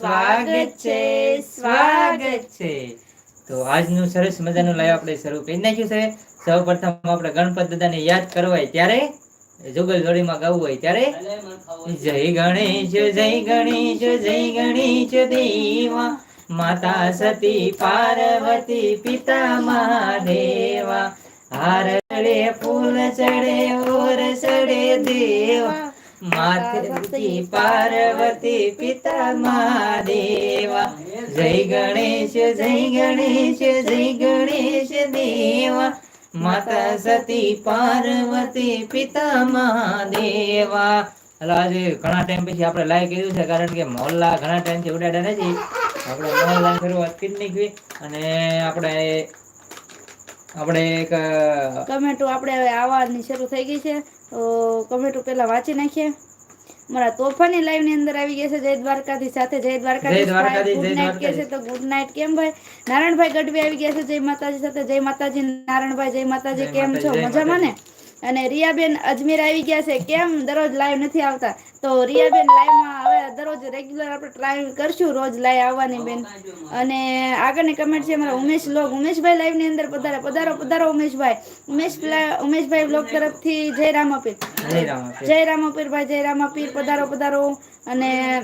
સ્વાગત છે સ્વાગત છે. તો આજનું સરસ મજાનું લાઈવ આપણે શરૂ કરી નાખ્યું છે. સૌ પ્રથમ આપણે ગણપત દાદાને યાદ કરવાય ત્યારે જુગલ જોડીમાં ગાવું હોય ત્યારે જય ગણેશ જય ગણેશ જય ગણેશ દેવા. માતા સતી પાર્વતી પિતા મહાદેવા હાર ચડે ફૂલ ચડે, ઓર ચડે દેવા. માતૃકી પાર્વતી પિતા મહાદેવા, જય ગણેશ જય ગણેશ જય ગણેશ દેવા. માતા સતી પાર્વતી પિતા મહાદેવા. આજે ઘણા ટાઈમ પછી આપણે લાઈવ કર્યું છે, કારણ કે મોહલ્લા ઘણા ટાઈમથી ઉડાડ્યા નથી. આપણે મોહલ્લાની શરૂઆત કરી નીકળી અને આપણે આપણે એક કમેન્ટો આપણે આવવાની શરૂ થઈ ગઈ છે. તો કમેન્ટો પહેલા વાંચી નાખીએ. મારા તોફાની લાઈવની અંદર આવી ગયા છે જય દ્વારકાથી સાથે. જય દ્વારકાથી ગુડ નાઇટ કે છે તો ગુડ નાઇટ કેમ ભાઈ? નારાયણભાઈ ગઢવી આવી ગયા છે જય માતાજી સાથે. જય માતાજી નારાયણભાઈ જય માતાજી કેમ છો? મજામાં ને? અને રિયાબેન અજમેર આવી ગયા છે. કેમ? દરરોજ લાઈવ નથી આવતા. તો રિયાબેન લાઈવમાં હવે દરરોજ રેગ્યુલર આપણે ટ્રાય કરશું રોજ લાઈવ આવવાની બેન. અને આગળની કમેન્ટ છે અમારા ઉમેશ લોગ. ઉમેશભાઈ લાઈવની અંદર પધારો. પધારો પધારો ઉમેશભાઈ. ઉમેશ ઉમેશભાઈ બ્લોગ તરફથી જય રામ અપીર જય રામાપીર. ભાઈ જય રામાપીર. પધારો પધારો. અને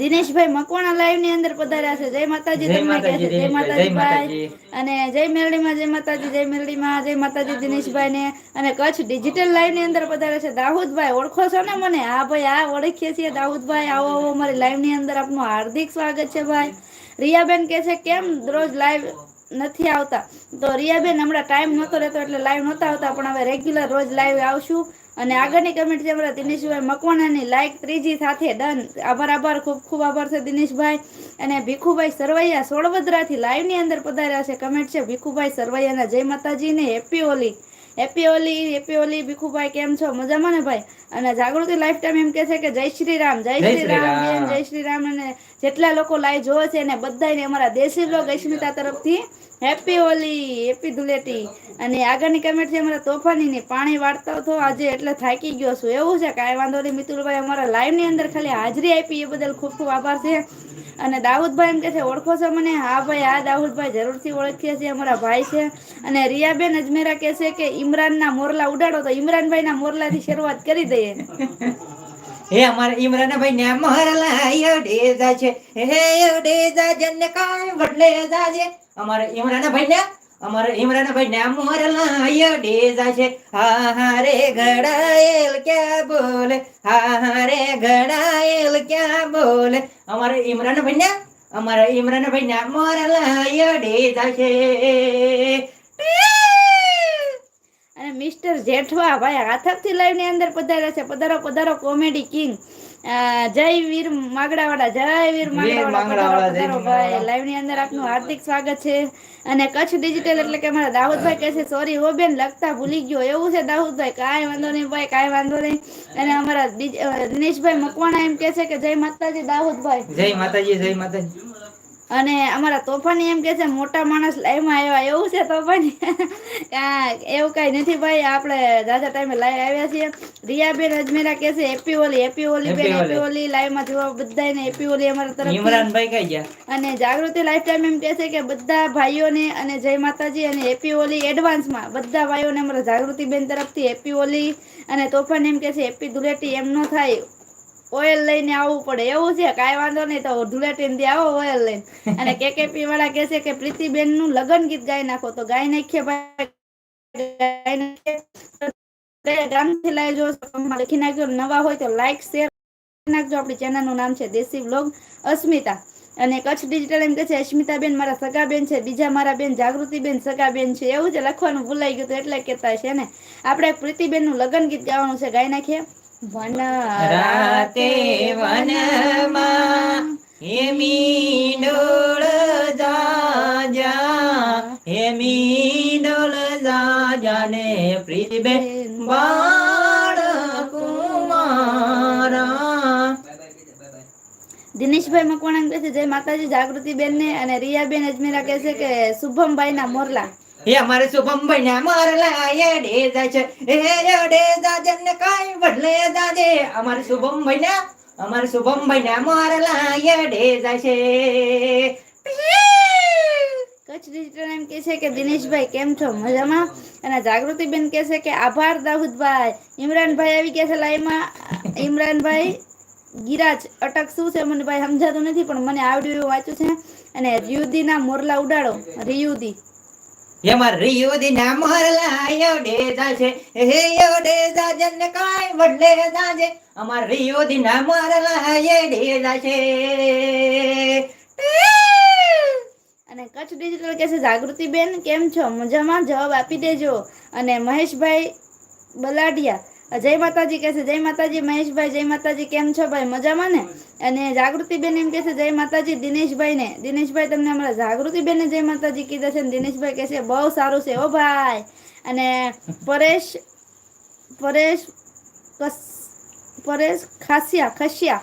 દિનેશભાઈ મકવાણા લાઈવની અંદર પધાર્યા છે. જય માતાજી જય તમને કહે છે. જય માતાજી. ભાઈ અને જય મેરડીમાં જય માતાજી જય મેરડીમાં જય માતાજી દિનેશભાઈ ને અને કચ્છ ડિજિટલ લાઈવની અંદર પધાર્યા છે. દાઉદભાઈ ઓળખો છો ને મને? હા ભાઈ આ ઓળખીએ છીએ. દાઉદભાઈ આવો આવો અમારી લાઈવની અંદર આપનું હાર્દિક સ્વાગત છે ભાઈ. રિયાબેન કે છે કેમ રોજ લાઈવ નથી આવતા? તો રિયાબેન હમણાં ટાઈમ નહોતો રહેતો એટલે લાઈવ નહોતા આવતા પણ હવે રેગ્યુલર રોજ લાઈવ આવશું. અને આગળની કમેન્ટ છે અમારા દિનેશભાઈ મકવાણાની. લાઈક ત્રીજી સાથે ડન આભાર આભાર. ખૂબ ખૂબ આભાર છે દિનેશભાઈ. અને ભીખુભાઈ સરવૈયા સોળવદરાથી લાઈવની અંદર પધાર્યા છે. કમેન્ટ છે, ભીખુભાઈ સરવૈયાના. જય માતાજી ને happy Holi happy Holi happy Holi Bhikhubhai, કેમ છો? મજામાં ને ભાઈ? અને જાગૃતિ લાઈફ ટાઈમ એમ કે છે કે જય શ્રી રામ જય શ્રી રામ. બેન, જય શ્રી રામ અને જેટલા લોકો લાઈવ જોવે છે એને બધાને અમારા દેશી બ્લોગ અસ્મિતા તરફથી હેપી હોલી હેપી ધુલેટી અને આગળની કમેન્ટ છે અમારા તોફાનીની પાણી વાળતા તો આજે એટલે થાકી ગયો છું. એવું છે કાંઈ વાંધો નહીં મિતુલભાઈ અમારા લાઈવની અંદર ખાલી હાજરી આપી એ બદલ ખૂબ ખૂબ આભાર છે. અને દાઉદભાઈ એમ કે છે ઓળખો છો મને? હા ભાઈ હા દાઉદભાઈ જરૂરથી ઓળખીએ છીએ અમારા ભાઈ છે. અને રિયાબેન અજમેરા કહે છે કે ઇમરાનના મોરલા ઉડાડો. તો ઇમરાનભાઈના મોરલાથી શરૂઆત કરી દઈએ. હે અમારે ઇમરાનભાઈ ને મરલાય ડેજા છે. હે ડેજા જન કાય બદલે જાજે અમારે ઇમરાનભાઈ ને, અમારે ઇમરાનભાઈ ને મરલાય ડેજા છે. હા હા, રે ઘડાયેલ ક્યાં બોલે? હા હા, રે ઘડાયેલ ક્યાં બોલે? અમારે ઇમરાનભાઈ ને, અમારે ઇમરાનભાઈ ને મરલાય ડેજા છે. અને મિસ્ટર જેઠવા ભાઈ હાથકથી લાઈવ અંદર પધાર્યા છે. પધારો પધારો કોમેડી કિંગ. જય વીર માગડાવાળા જય વીર માગડાવાળા પધારો ભાઈ. અંદર આપનું હાર્દિક સ્વાગત છે. અને કચ્છ ડિજિટલ એટલે કે મારા દાઉદભાઈ કહે છે સોરી હો બેન લખતા ભૂલી ગયો. એવું છે દાઉદભાઈ. કાંઈ વાંધો નહીં ભાઈ કાંઈ વાંધો નહીં. અને અમારા દિનેશભાઈ મકવાણા એમ કે છે કે જય માતાજી દાઉદભાઈ. જય માતાજી જય માતાજી. અને અમારા તોફાની એમ કે છે મોટા માણસ લાઈવમાં આવ્યા એવું છે તોફાની? એવું કઈ નથી ભાઈ આપણે દાદા ટાઈમે લાઈવ આવ્યા છીએ. રિયાબેન અજમેરા કે છે હેપી ઓલી હેપી ઓલી બેન હેપી ઓલી. લાઈવમાં જોવા બધાને હેપી ઓલી અમારા તરફ ઇમરાનભાઈ કઈ ગયા? અને જાગૃતિ લાઈફ ટાઈમ એમ કે છે કે બધા ભાઈઓને અને જય માતાજી અને હેપી ઓલી એડવાન્સમાં બધા ભાઈઓને અમારા જાગૃતિ બેન તરફથી હેપી ઓલી અને તોફાન એમ કે છે હેપી ધુલેટી એમ ન થાય. ઓઇલ લઈને આવવું પડે. એવું છે કાંઈ વાંધો નહીં તો ધુલેટી થી આવો ઓઇલ લઈને. અને કેકેપી વાળા કહે છે કે પ્રીતિબેનનું લગન ગીત ગાઈ નાખો. તો ગાઈ નાખીએ ભાઈ. લખી નાખજો નવા હોય તો લાઈક શેર નાખજો. આપણી ચેનલનું નામ છે દેશી વ્લોગ અસ્મિતા. અને કચ્છ ડિજિટલ એમ કે છે અસ્મિતાબેન મારા સગા બેન છે. બીજા મારા બેન જાગૃતિબેન સગાબેન છે. એવું છે લખવાનું ભૂલાઈ ગયું તો એટલે કહેતા છે ને. આપણે પ્રીતિબેનનું લગન ગીત ગાવાનું છે. ગાઈ નાખીએ. વન વનમાં હેમી ડોળ જાજા હેમી ડોળ જાજા ને પ્રીતિબે દિનેશભાઈ મકવાણા કહે છે જય માતાજી જાગૃતિ બેન ને અને રિયાબેન અજમેરા કહે છે કે શુભમભાઈ ના મોરલા. અમારે શુભમ ને મારલા એ ડેઝા છે. એ ડેઝા જન કાઈ બદલે દાદે અમારે શુભમ ને અમાર શુભમભાઈ ના મોરલા યડે છે. કચ્છ ડિજિટલ એમ કે છે કે દિનેશભાઈ કેમ છો? મજામાં? અને જાગૃતિબેન કે છે કે આભાર, દાઉદભાઈ. ઇમરાનભાઈ આવી ગયા છે લાઈમાં ઇમરાનભાઈ, ગિરાજ, અટક શું છે? મને ભાઈ સમજાતું નથી, પણ મને આવડ્યું વાંચ્યું છે. અને રિયુદીના મોરલા ઉડાડો. રિયુદી. એમાં રિયુદી ના મોરલા યડે છે હે યો ડેજા ને કાંઈ બદલે જાજે. અમાર રિયુદી ના મોરલા ડેજા છે અને કચ્છ ડિજિટલ કહેશે જાગૃતિબેન, કેમ છો? મજામાં? જવાબ આપી દેજો. અને મહેશભાઈ બલાડિયા જય માતાજી કે છે, જય માતાજી મહેશભાઈ, જય માતાજી કેમ છો ભાઈ? મજામાં ને? અને જાગૃતિબેન એમ કે છે, જય માતાજી દિનેશભાઈ ને દિનેશભાઈ તમને હમણાં જાગૃતિબેન જય માતાજી કીધા છે ને દિનેશભાઈ કે છે, બહુ સારું છે ઓ ભાઈ. અને પરેશ પરેશ પરેશ ખાસિયા, ખસિયા,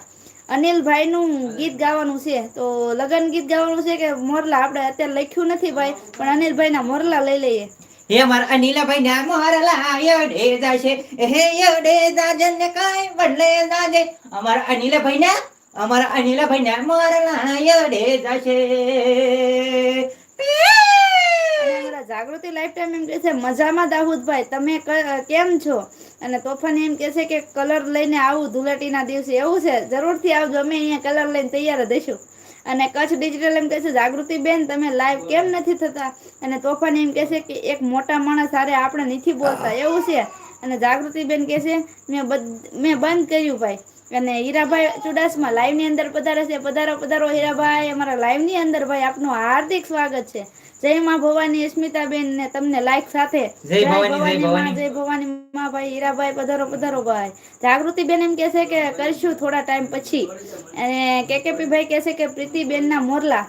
અનિલભાઈનું ગીત ગાવાનું છે. તો લગન ગીત ગાવાનું છે કે મોરલા? આપણે અત્યારે લખ્યું નથી ભાઈ, પણ અનિલભાઈના મોરલા લઈ લઈએ. હે મારા અનિલભાઈ ના મોરલા યડે જાશે હે યડે જાજે, ને કાંઈ બદલે જાજે. અમાર અનિલભાઈ ના, અમાર અનિલભાઈ ના મોરલા યડે જશે જાગૃતિ લાઈફ ટાઈમ એમ કે છે, મજામાં દાહુદભાઈ તમે કેમ છો? અને તોફાની એમ કે છે કે, કલર લઈને આવું ધૂળેટીના દિવસે. એવું છે, જરૂરથી આવજો, અમે અહીંયા કલર લઈને તૈયાર દઈશું અને કચ્છ ડિજિટલ એમ કહે છે જાગૃતિ બેન, તમે લાઈવ કેમ નથી થતા? અને તોફાન એમ કહે છે કે, એક મોટા માણસ હારે આપણે નથી બોલતા. એવું છે. અને જાગૃતિ બેન કહે છે મેં મેં બંધ કર્યું ભાઈ. અને હીરાભાઈ ચુડાસમા લાઈવની અંદર પધારે છે. પધારો પધારો હીરાભાઈ. અમારા લાઈવની અંદર ભાઈ આપનું હાર્દિક સ્વાગત છે. જય માં ભવાની અસ્મિતાબેન ને તમને લાઈક સાથે. જય ભવાની, જય ભવાની. માં ભાઈ. હીરાભાઈ પધારો પધારો ભાઈ. જાગૃતિ બેન એમ કે છે કે કરશું થોડા ટાઈમ પછી. અને કેકેપી ભાઈ કે છે કે પ્રીતિબેન ના મોરલા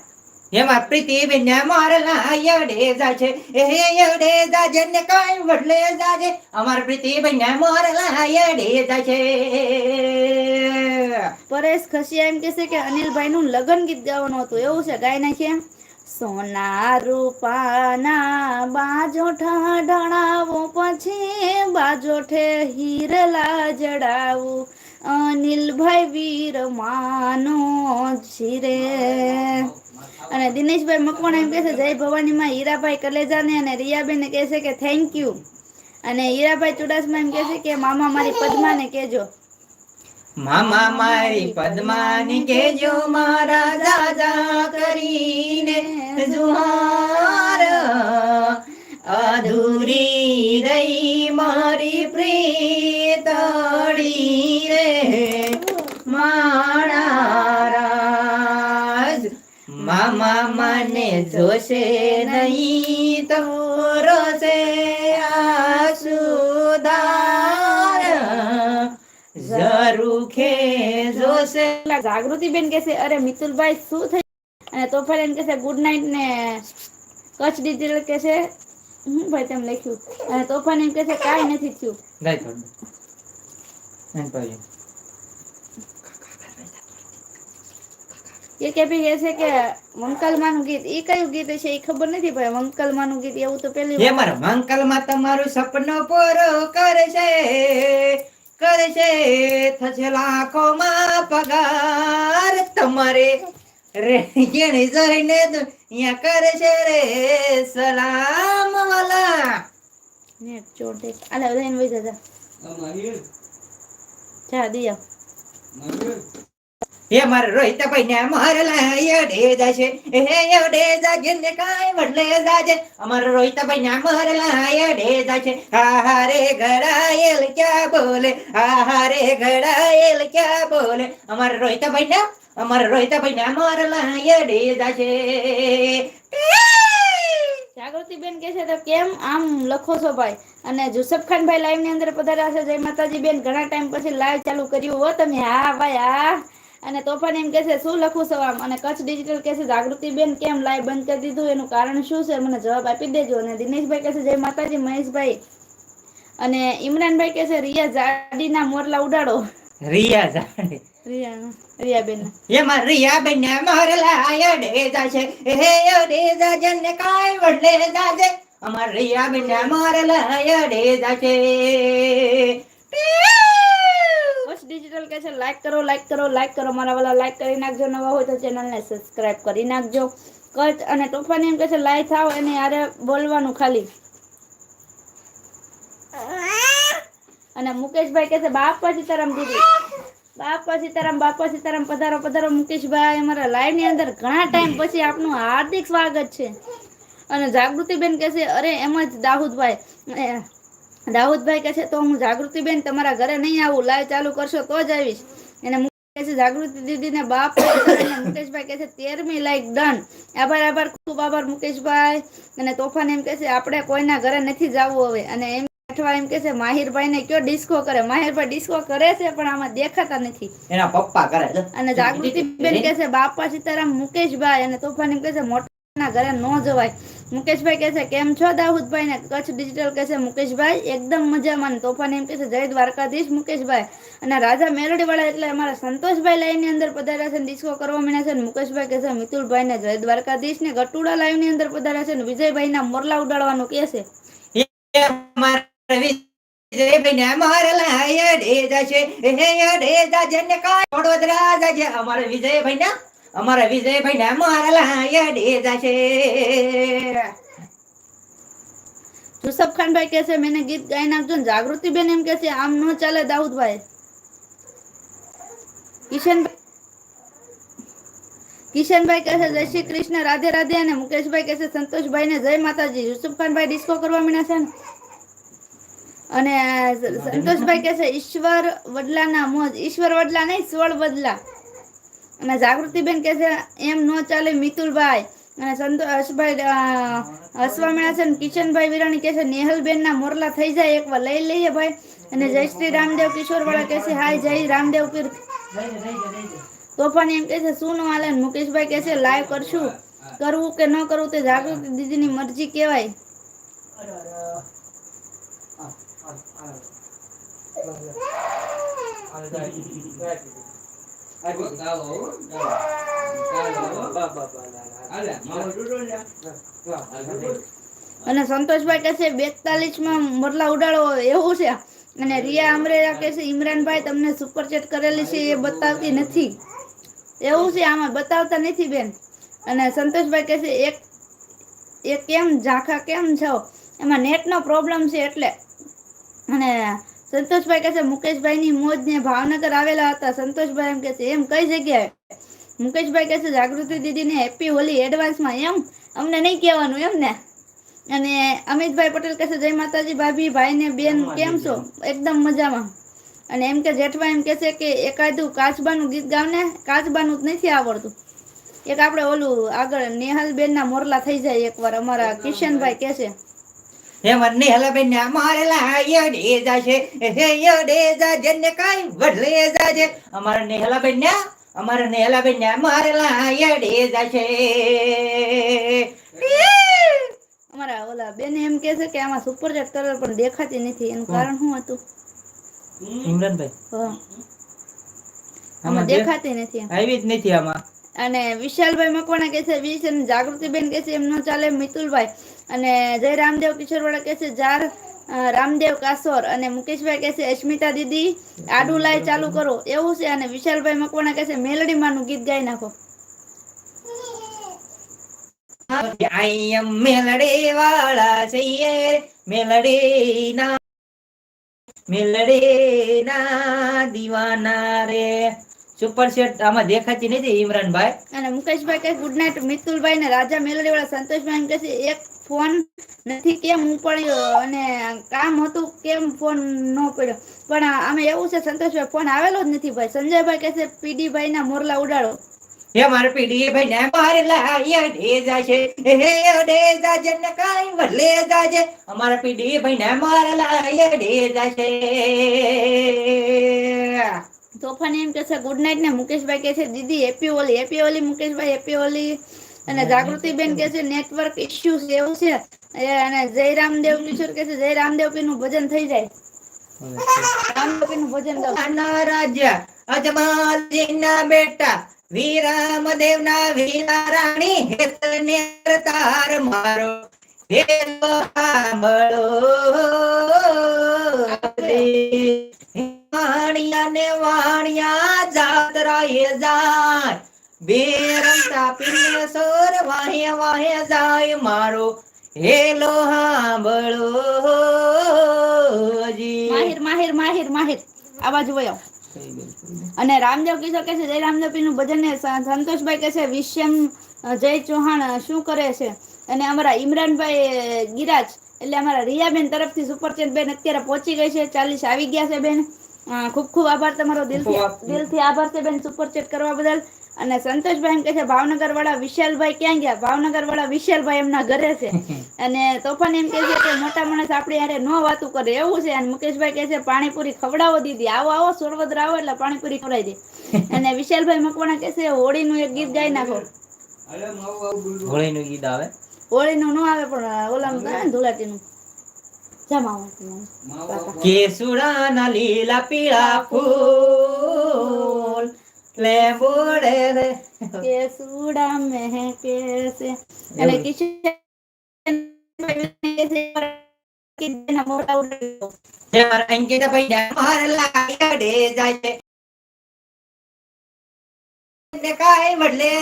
એમાં પ્રીતિબેન ના મોરલા યડે જાશે હે યડે જાજે, ને કાંઈ બદલે જાજે. અમાર પ્રીતિબેન ના મોરલા યડે છે પરેશ ખસિયા એમ કહેશે કે અનિલભાઈ નું લગન ગીત ગાવાનું હતું. એવું છે ગાઈ નાખીએ સોના રૂપાના બાજો ઢળાવો પછી બાજોઠે હીરલા જડાવું. અનિલભાઈ વીર માનો જીરે અને દિનેશભાઈ મકવાણા એમ કહે છે, જય ભવાનીમાં હીરાભાઈ કલેજાને અને રિયાબેન કહે છે કે થેન્ક યુ અને હીરાભાઈ ચુડાસમા એમ કહે કે, મામા મારી પદ્માને કહેજો. મામા મારી પદ્માની કેજો મારા દાદા કરીને જુહાર અધૂરી રહી મારી પ્રીતળી રે. માણા મને જોશે નહીં તો રોશે આસુદાર ઝરૂખે જોશે. જાગૃતિબેન કે છે અરે મિતુલભાઈ શું થઈ અને તોફાન એમ કે છે ગુડ નાઇટ ને કચ્છ ડિજિટલ કે છે હું ભાઈ તેમ લખ્યું. અને તોફાન એમ કે છે કાંઈ નથી થયું ગાય થોડું એમ કહ્યું. એ કે ભી કહે છે કે મંકલમાનું ગીત એ કયું ગીત છે એ ખબર નથી ભાઈ મંકલમાનું ગીત એવું તો પેલી હે મારા મંકલમાં તમારું સપનું પૂરો કરશે કરશે. થશે લાખોમાં પગાર. તમારે રે જેણે જઈને અહીંયા કરશે રે સલામ વાલા. ને ચોર દે. આલે લઈને વઈ જા જા. દિયા. હે મારે રોહિતભાઈ ને મારલા યડે જાશે હે એવડે જાગે ને કાંઈ બદલે જાજે. અમાર રોહિતભાઈ ને મારલા યડે જાશે હારે ઘડાયેલ ક્યાં બોલે? હારે ઘડાયેલ ક્યાં બોલે? અમાર રોહિતભાઈ ને અમાર રોહિતભાઈ ને મારલા યડે જાશે જાગૃતિ બેન કે છે, તો કેમ આમ લખો છો ભાઈ? અને જુસફ ખાન ભાઈ લાઈવની અંદર પધાર્યા છે. જય માતાજી બેન, ઘણા ટાઈમ પછી લાઈવ ચાલુ કર્યું હો તમે. હા, ભાઈ, હા. અને તોફાન એમ કે છે શું લખું સવામ અને કચ્છ ડિજિટલ કે છે જાગૃતિ બેન કેમ લાઈવ બંધ કરી દીધું? એનું કારણ શું છે? મને જવાબ આપી દેજો. અને દિનેશભાઈ કે છે જય માતાજી મહેશભાઈ. અને ઇમરાનભાઈ કે છે રિયા જાડીના મોરલા ઉડાડો. રિયા જાડી. રિયા રિયાબેન એમાં રિયા બેન ને મારલા યડે જાશે. હે યડે જાજે ને કાંઈ બદલે જાજે. અમાર રિયા બેન ને મારલા યડે જાશે. ડિજિટલ કે છે લાઈક કરો લાઈક કરો લાઈક કરો મારા વાલા લાઈક કરી નાખજો નવા હોય તો ચેનલને સબસ્ક્રાઇબ કરી નાખજો. કચ્છ અને તોફાની એમ કે છે લાઈ થાવ એને યારે બોલવાનું ખાલી. અને મુકેશભાઈ કહે છે બાપા સીતારામ દીદી. બાપા સીતારામ બાપા સીતારામ પધારો પધારો મુકેશભાઈ અમારા લાઈવની અંદર ઘણા ટાઈમ પછી આપનું હાર્દિક સ્વાગત છે. અને જાગૃતિબેન કહે છે અરે એમ જ દાઉદભાઈ એ, દાઉદભાઈ કહે છે તો હું જાગૃતિબેન તમારા ઘરે નહીં આવું લાઈવ ચાલુ કરશો તો જ આવીશ. એને મુકેશ કહે છે જાગૃતિ દીદીને બાપ મુકેશભાઈ કહે છે તેરમી લાઈક ડન. આભાર આભાર ખૂબ આભાર મુકેશભાઈ. અને તોફાન એમ કહે છે આપણે કોઈના ઘરે નથી જવું હવે. અને એમ અઠવા એમ કે છે માહિરભાઈ ને કયો ડિસ્કો કરે? માહિરભાઈ ડિસ્કો કરે છે પણ આમાં દેખાતા નથી. એના પપ્પા કરે છે. અને જાગૃતિ બેન કે છે બાપા સીતારામ મુકેશભાઈ. અને તોફાન એમ કે છે મોટાના ઘરે ન જવાય. મુકેશભાઈ કે છે, કેમ છો દાઉદભાઈ? ને કચ્છ ડિજિટલ કે છે, મુકેશભાઈ, એકદમ મજામાં. તોફાન એમ કે છે, જય દ્વારકાધીશ મુકેશભાઈ. અને રાજા મેલડી વાળા એટલે અમારા સંતોષભાઈ લાઈનની અંદર પધાર્યા છે ડિસ્કો કરવા માંડ્યા છે મુકેશભાઈ કે છે મિતુલભાઈ ને જય દ્વારકાધીશ. ને ગટુડા લાઈવની અંદર પધાર્યા છે ને વિજયભાઈ ના મોરલા ઉડાડવાનું કે છે. અમારા વિજયભાઈ ને અમારે વિજયભાઈ ના મારા છે જુસફ ખાનભાઈ કહે છે, મેને ગીત ગાઈ નાખજો ને. જાગૃતિ બેન એમ કે છે, આમ ન ચાલે દાઉદભાઈ. કિશન કિશનભાઈ કહે છે, જય શ્રી કૃષ્ણ, રાધે રાધે. અને મુકેશભાઈ કહે સંતોષભાઈ ને જય માતાજી. યુસુફ ખાનભાઈ ડિસ્કો કરવા મીના છે ને. અને સંતોષભાઈ કહે છે, ઈશ્વર વડલાના મોજ. ઈશ્વર વડલા નહીં, સ્વળ બદલા અને જાગૃતિબેન કહે છે એમ નો ચાલે મિતુલભાઈ અને સંતોષભાઈ અ, હસવા મળ્યા છે ને કિશનભાઈ વિરાણી કહે છે નેહલબેન ના મોરલા થઈ જાય એકવાર લઈ લઈએ ભાઈ અને જય શ્રી રામદેવ કિશોર વાળા કહે છે હાય જય રામદેવ પીર તોફાની એમ કહે છે શું નો હાલે મુકેશભાઈ કહે છે લાઈવ કરશું કરવું કે ન કરવું તે જાગૃતિ દીદીની મરજી કહેવાય અને સંતોષભાઈ કહે છે બેતાલીસમાં મરલા ઉડાડો એવું છે. અને રિયા અમરેરા કહે છે ઇમરાનભાઈ તમને સુપર ચેટ કરેલી છે એ બતાવતી નથી. એવું છે આમાં બતાવતા નથી બેન. અને સંતોષભાઈ કહે છે એક એ કેમ ઝાંખા કેમ છો? એમાં નેટનો પ્રોબ્લેમ છે એટલે. અને સંતોષભાઈ કહે છે મુકેશભાઈની મોજ ને ભાવનગર આવેલા હતા. સંતોષભાઈ એમ કહે છે એમ કઈ જગ્યાએ? મુકેશભાઈ કહે છે જાગૃતિ દીદીને હેપી હોલી એડવાન્સમાં એમ? અમને નહીં કહેવાનું એમ ને? અને અમિતભાઈ પટેલ કહે છે જય માતાજી ભાભી ભાઈ ને બેન કેમ છો? એકદમ મજામાં. અને એમ કે જેઠભાઈ એમ કહે છે કે એકાદું કાચબાનું ગીત ગાવને? કાચબાનું જ નથી આવડતું. એક આપણે ઓલું આગળ નેહલબેન ના મોરલા થઈ જાય એકવાર અમારા કિશનભાઈ કહે છે. હે મને હેલાબેન ને અમારે લાય ડેજા છે હે યો ડેજા જેને કાઈ વડલે જાજે. અમારા નેહલાબેન ને અમારા નેહલાબેન ને અમારે લાય ડેજા છે અમારા ઓલા બેન એમ કહે છે કે આમાં સુપર જેટ કલર પણ દેખાતી નથી. એનું કારણ શું હતું? ઇમરાનભાઈ. હા. આમાં દેખાતી નથી. આવી જ નથી આમાં. અને વિશાલભાઈ મકવાણા કહે છે વિશ અને જાગૃતિબેન કહે છે એમ ન ચાલે મિતુલભાઈ. અને જય રામદેવ કિશોરવાળા કહે છે જાર રામદેવ કાસોર. અને મુકેશભાઈ કહે છે અશ્મિતા દીદી આડું લાય ચાલુ કરો. એવું છે અને વિશાલભાઈ મકવાણા કહે છે મેલડી માનું ગીત ગાઈ નાખો. મેલડી વાળા છીએ મેલડી ના મેલડી ના દીવાના રે. સુપર સેટ આમાં દેખાતી નથી ઇમરાનભાઈ. અને મુકેશભાઈ કે ગુડ નાઇટ મિતુલભાઈ ને રાજા મેલડી વાળા સંતોષભાઈ કે કહે છે એક ફોન નથી કેમ ઉપાડ્યો અને કામ હતું કેમ ફોન ન પડ્યો? પણ આમે એવું છે સંતોષભાઈ ફોન આવેલો જ નથી ભાઈ. સંજયભાઈ કહે છે પીડીભાઈ ના મોરલા ઉડાડો. હે મારે પીડીભાઈ ને મારે લાય ડેજા છે હે ડેજા ને કાઈ વલે જાજે. અમારા પીડીભાઈ ને મારે લાય ડેજા છે તોફાની એમ કે છે ગુડ નાઇટ ને મુકેશભાઈ કહે છે દીદી હેપી ઓલી હેપી ઓલી મુકેશભાઈ હેપી હોલી અને જાગૃતિબેન કે છે નેટવર્ક ઇશ્યુ છે એવું છે અને જય રામદેવ કિશોર કે છે જય રામદેવ પીરનું ભજન થઈ જાય. રામદેવ પીરનું ભજન રાજ્ય અજમાલજીના બેટા વીરામ દેવના વીરા રાણી હેતને તાર મારો હે વાણિયા ને વાણિયા જાતરાએ જાય. બે રમતા સોર વાહે વાહે જાય મારો. હેલો હાંભળો જી માહિર માહિર માહિર માહિર. આ બાજુ વયો. અને રામદેવ કિશોર કહે છે જય રામદેવ પીરનું ભજન ને સંતોષભાઈ કહે છે વિશ્યમ જય ચૌહાણ શું કરે છે? અને અમારા ઇમરાનભાઈ ગિરાજ એટલે અમારા રિયાબેન તરફથી સુપરચેટ બેન અત્યારે પહોંચી ગઈ છે. ચાલીસ આવી ગયા છે બેન. ખૂબ ખૂબ આભાર તમારો દિલથી. દિલથી આભાર છે બેન સુપરચેટ કરવા બદલ. અને સંતોષભાઈ એમ કે છે ભાવનગર વાળા વિશાલભાઈ ક્યાં ગયા? ભાવનગર વાળા વિશાલભાઈ એમના ઘરે છે. અને તોફાન એમ કે છે કે મોટા માણસ આપણે યારે ન વાતું કરે. એવું છે. અને મુકેશભાઈ કે છે પાણીપુરી ખવડાવો દીદી. આવો આવો સોરવદર આવો એટલે પાણીપુરી ખવડાવી દે. અને વિશાલભાઈ મકવાણા કે છે હોળીનું એક ગીત ગાઈ નાખો. હોળીનું ગીત આવે? હોળીનું ન આવે પણ ઓલાનું ગાય ને ધુલાટીનું જમા કેસુડાના લીલા પીળા ફૂલ. લે કે સુડા મહેકે છે. અને કિશન મોટા ઉડાડ્યો. જે મારા અંકિતાભાઈ ને મારા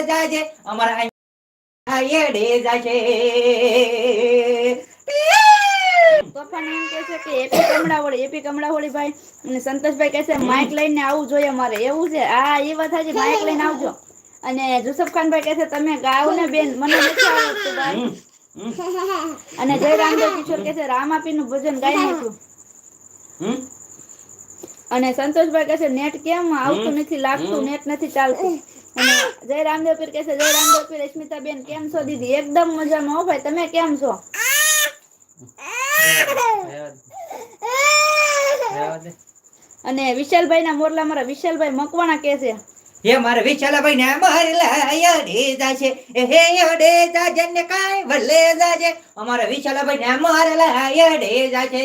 જાય ને અમારા તોફાન એમ કહે છે કે એપી કમળાવળી એપી કમળાવળી ભાઈ. અને સંતોષભાઈ કહે છે માઇક લઈને આવવું જોઈએ મારે એવું છે? હા એ વાત છે માઇક લઈને આવજો. અને જુસફ ખાનભાઈ કહે છે તમે ગાઓ ને બેન. મને નથી આવડતું ભાઈ. અને જય રામદેવ કિશોર કહે છે રામાપીનું ભજન ગાઈ નાખ્યું. અને સંતોષભાઈ કહે છે નેટ કેમ આવતું નથી લાગતું નેટ નથી ચાલતું. અને જય રામદેવ પીર કહે છે જય રામદેવ પીર અસ્મિતા બેન કેમ છો દીદી? એકદમ મજામાં હો ભાઈ. તમે કેમ છો રહેવા દે. અને વિશાલભાઈ ના મોરલા મારા વિશાલભાઈ મકવાણા કહે છે હે મારા વિશાલભાઈ ને મારે લાયડે જાશે છે હે યડે જાજે ને કાંઈ ભલે જાજે. અમારા વિશાલભાઈ ને મારે લાયડે જાશે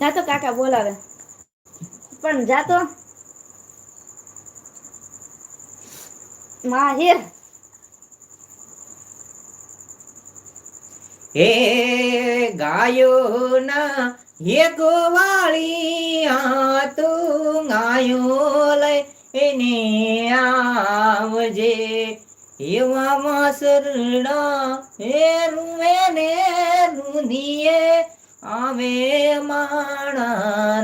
જાતો કાકા બોલાવે. પણ જાતો. માહિર. હે ગાયોના હે ગોવાળી આ તું ગાયો લઈ એને આવજે. એવા માસરડા હે રૂવે ને રૂંધીએ. આવે માણા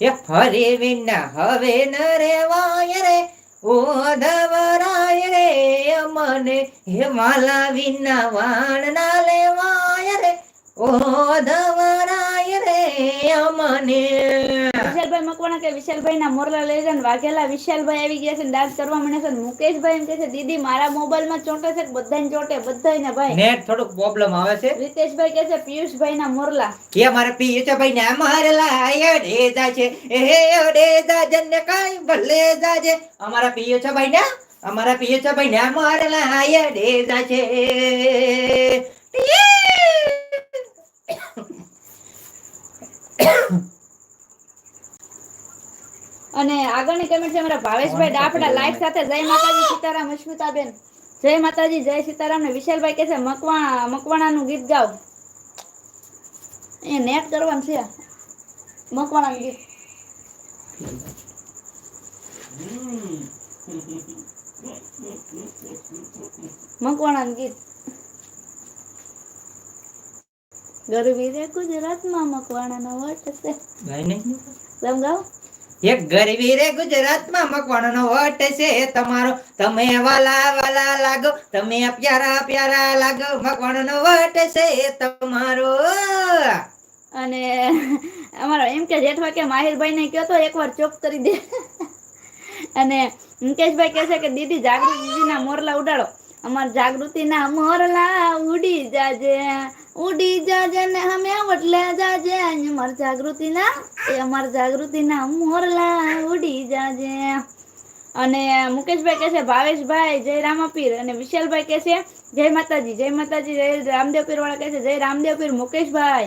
એ ફરી વિના હવે ન રેવાય રે. ઓ ધવરાય રે મને હે માલા વિના વાણ ના લેવાય રે. ઓ ધવરાય રે મને વિશાલભાઈ મકવાણા કે વિશાલભાઈ ના મોરલા લઈ જાય વાઘેલા વિશાલભાઈ આવી ગયા છે ડાન્સ કરવા મને છે મુકેશભાઈ એમ કે છે દીદી મારા મોબાઈલમાં ચોંટે છે બધાને ચોંટે બધાને ભાઈ નેટ થોડુંક પ્રોબ્લેમ આવે છે રીતેશભાઈ કે છે પિયુષભાઈ ના મોરલા એ મારે પીએ છે ભાઈ ને અમારે લાય ડે જાજે એ હે ડે જાજે ને કાઈ ભલે જાજે અમારા પીએ છે ભાઈ ને અમારા પીએ છે ભાઈ ને અમારે લાય ડે જાજે અને આગળની કમેન્ટ છે અમારા ભાવેશભાઈ ડાપડા લાઈક સાથે જય માતાજી સીતારામ અશ્મિતાબેન. જય માતાજી જય સીતારામ ને વિશાલભાઈ કહે છે મકવાણા મકવાણાનું ગીત ગાવ એ નેટ કરવાનું છે. મકવાણાનું ગીત. મકવાણાનું ગીત. ગરબી રે ગુજરાતમાં મકવાણાનો વટ છે. ગાઈ નહીં? ગાઓ એક ગરવી રે ગુજરાતમાં મકવાણનો વટ છે. તમારો, તમે વાલા વાલા લાગો, તમે પ્યારા પ્યારા લાગો, મકવાણનો વટ છે તમારો. અને અમારો એમ કે જેઠવા કે માહિરભાઈ ને કયો તો એકવાર ચોપ કરી દે. અને મુકેશભાઈ કહે છે કે દીદી જાગૃતિના મોરલા ઉડાડો. અમાર જાગૃતિના મોરલા ઉડી જાજે. ઉડી જાજે ને હમે વટલે જાજે. અમાર જાગૃતિના એ અમાર જાગૃતિના મોરલા ઉડી જાજે. અને મુકેશભાઈ કહે છે, ભાવેશભાઈ, જય રામાપીર. અને વિશાલભાઈ કહે છે, જય માતાજી જય માતાજી, જય રામદેવ પીર વાળા કહે છે, જય રામદેવ પીર મુકેશભાઈ.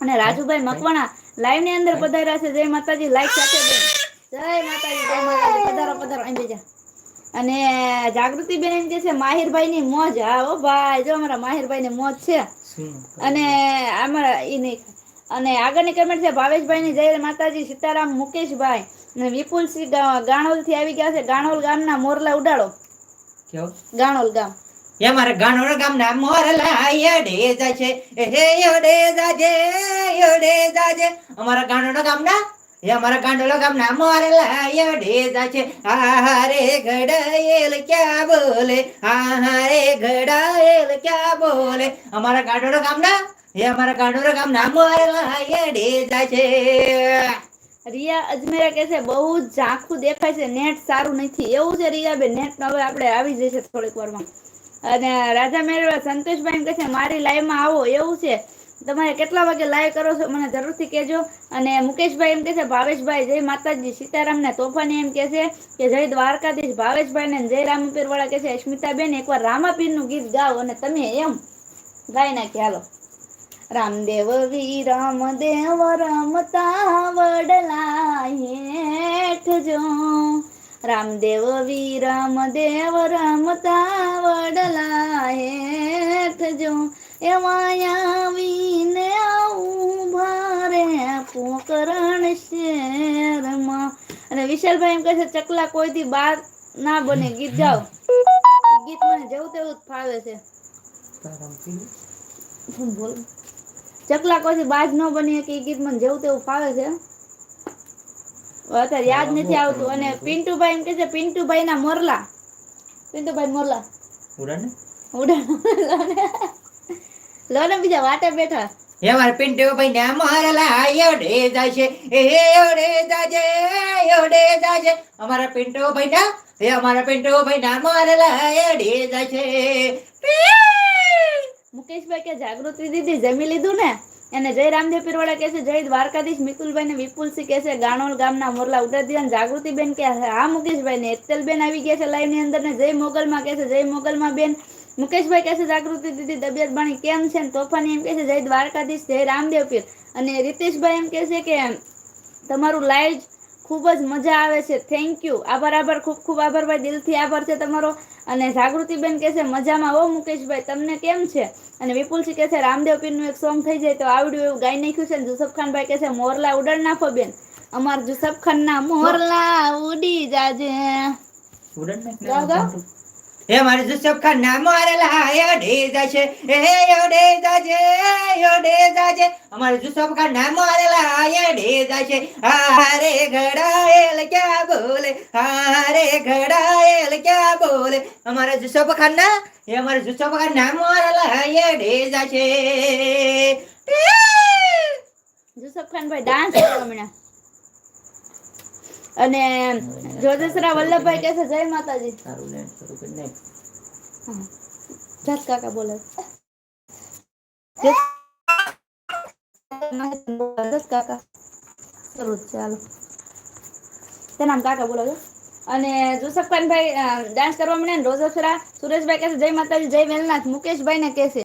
અને રાજુભાઈ મકવાણા લાઈવની અંદર પધાર્યા છે, જય માતાજી લાઈક સાથે જય માતાજી જય માતાજી, પધારો પધારો, અહીં બેજા. અને જાગૃતિબેન એમ કે છે માહિરભાઈ ની મોજ. હા, ઓ ભાઈ, જો અમારા માહિરભાઈ ની મોજ છે. અને અમારા ઈ નહીં અને આગળની કમેન્ટ છે ભાવેશભાઈ ની જય માતાજી સીતારામ મુકેશભાઈ અને વિપુલસિંહ ગાણોલથી આવી ગયા છે. ગાણોલ ગામના મોરલા ઉડાડો. ગાણોલ ગામ. એ અમારા ગાનોર ગામના મોરલા યડે એ હે યડે જાજે યડે જાજે. અમારા ગાનોર ગામના એ અમારા યડે જાશે આહારે ઘડાયેલ ક્યાં રિયા અજમેરા કહે છે, બહુ ઝાંખું દેખાય છે, નેટ સારું નથી. એવું છે રિયાબેન નેટ હવે આપણે આવી જશે થોડીક વારમાં. અને રાજા મેળવા સંતોષભાઈ કહે છે, મારી લાઈવમાં આવો. એવું છે. તમારે કેટલા વાગે લાઈવ કરો છો મને જરૂરથી કહેજો. અને મુકેશભાઈ એમ કહે છે, ભાવેશભાઈ, જય માતાજી. સીતારામને તોફાની એમ કહે છે કે જય દ્વારકાધીશ. ભાવેશભાઈ ને જય રામપીર વાળા કહે છે, અસ્મિતાબેન, એકવાર રામાપીરનું ગીત ગાઓ અને તમે એમ ગાઈ નાખી. હાલો. રામદેવ વી રામદેવ રમતા વડલા જો રામદેવ વી રામદેવ રમતા વડલા હેઠ જો એમાં આવીને આવું ભારે પોકરણ શેરમાં. અને વિશાલભાઈ એમ કહે છે ચકલા કોઈથી બાર ના બને. ગીત જાઓ. ગીત મને જેવું તેવું જ ફાવે છે. બોલ? ચકલા કોઈ બાજ ન બની કે ગીત મને જેવું તેવું ફાવે છે. અત્યારે યાદ નથી આવતું. અને પિન્ટુભાઈ એમ કે છે પિન્ટુભાઈ ના મોરલા. પિન્ટુભાઈ મોરલા. ઉડાને? ઉડા લો ને બીજા વાટે બેઠા. હે માર પિન્ટુ ભાઈ ને મોરલા યડે જાશે એ યડે જાજે યડે જાજે. અમારા પિન્ટુ ભાઈ ના હે અમારા પિન્ટુ ભાઈ ના મોરલા યડે જાશે મુકેશભાઈ કે જાગૃતિ દીદી જમી લીધું ને? અને જય રામદેવ પીરવાડા કે છે જય દ્વારકાધીશ મિતુલભાઈ ને વિપુલસિંહ કે છે ગાણોલ ગામના મોરલા ઉડાદી જાગૃતિ બેન કે હા મુકેશભાઈ ને એતલબેન આવી ગયા છે લાઈવની અંદર ને જય મોગલમાં કે છે જય મોગલમાં બેન. મુકેશભાઈ કહે છે જાગૃતિ દીદી તબિયત પાણી કેમ છે? તોફાની એમ કે છે જય દ્વારકાધીશ જય રામદેવ પીર. અને રીતેશભાઈ એમ કે છે કે તમારું લાઈવ ખૂબ જ મજા આવે છે. થેન્ક યુ આભાર આભાર. ખૂબ ખૂબ આભાર ભાઈ. દિલથી આભાર છે તમારો. અને જાગૃતિબેન કહે છે મજામાં હો મુકેશભાઈ. તમને કેમ છે? અને વિપુલસિંહ કહે છે રામદેવ પીરનું એક સોંગ થઈ જાય તો આવડ્યું એવું ગાઈ નાખ્યું છે. જુસફ ખાનભાઈ કહે છે મોરલા ઉડાડ નાખો બેન. અમાર જુસફ ખાનના મોરલા ઉડી જાજે. ઉડાડ ગાઓ. એ મારે જુસફ ખાન ના એ યડે જાશે, એ યડે જાજે યડે જાજે અમારે જુસફ ખાન ના એ યડે જાશે. હારે ઘડાયેલ ક્યાં બોલે, હારે ઘડાયેલ ક્યાં બોલે. અમારે જુસફ ખાન ના એ અમારે જુસફ ખાન ના મોરલા યડે જાશે. જુસફ ખાનભાઈ ડાન્સ કરો માંડ્યા અને જોજેસરા વલ્લભભાઈ કહે છે જય માતાજી. સારું ને શરૂ કરી નાખ. હા. કાકા બોલે કાકા. શરૂ ચાલો. તેના કાકા બોલો છો. અને જુસફખાનભાઈ ડાન્સ કરવા મળે ને રોજસરા સુરેશભાઈ કહે છે જય માતાજી જય વેલનાથ. મુકેશભાઈ ને કહે છે.